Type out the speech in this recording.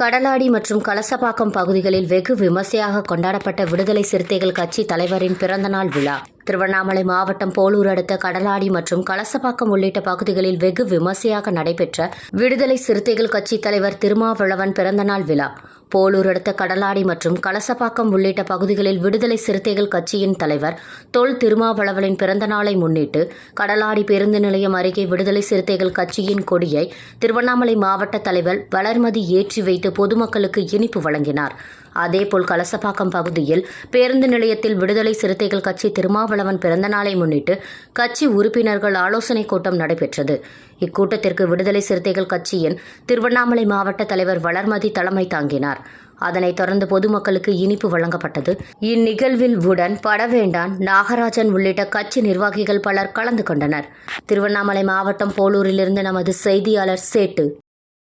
கடலாடி மற்றும் கலசப்பாக்கம் பகுதிகளில் வெகு விமர்சையாக கொண்டாடப்பட்ட விடுதலை சிறுத்தைகள் கட்சி தலைவரின் பிறந்தநாள் விழா. திருவண்ணாமலை மாவட்டம் போலூர் அடுத்த கடலாடி மற்றும் கலசப்பாக்கம் உள்ளிட்ட பகுதிகளில் வெகு விமர்சையாக நடைபெற்ற விடுதலை சிறுத்தைகள் கட்சி தலைவர் திருமாவளவன் பிறந்தநாள் விழா. போலூர் அடுத்த கடலாடி மற்றும் கலசப்பாக்கம் உள்ளிட்ட பகுதிகளில் விடுதலை சிறுத்தைகள் கட்சியின் தலைவர் தொல் திருமாவளவனின் பிறந்த நாளை முன்னிட்டு கடலாடி பேருந்து நிலையம் அருகே விடுதலை சிறுத்தைகள் கட்சியின் கொடியை திருவண்ணாமலை மாவட்ட தலைவர் வளர்மதி ஏற்றி வைத்து பொதுமக்களுக்கு இனிப்பு வழங்கினார். அதேபோல் கலசப்பாக்கம் பகுதியில் பேருந்து நிலையத்தில் விடுதலை சிறுத்தைகள் கட்சி திருமாவளவன் பிறந்தநாளை முன்னிட்டு கட்சி உறுப்பினர்கள் ஆலோசனைக் கூட்டம் நடைபெற்றது. இக்கூட்டத்திற்கு விடுதலை சிறுத்தைகள் கட்சியின் திருவண்ணாமலை மாவட்ட தலைவர் வளர்மதி தலைமை தாங்கினார். அதனைத் தொடர்ந்து பொதுமக்களுக்கு இனிப்பு வழங்கப்பட்டது. இந்நிகழ்வில் உடன் படவேண்டான் நாகராஜன் உள்ளிட்ட கட்சி நிர்வாகிகள் பலர் கலந்து கொண்டனர். திருவண்ணாமலை மாவட்டம் போலூரிலிருந்து நமது செய்தியாளர் சேட்டு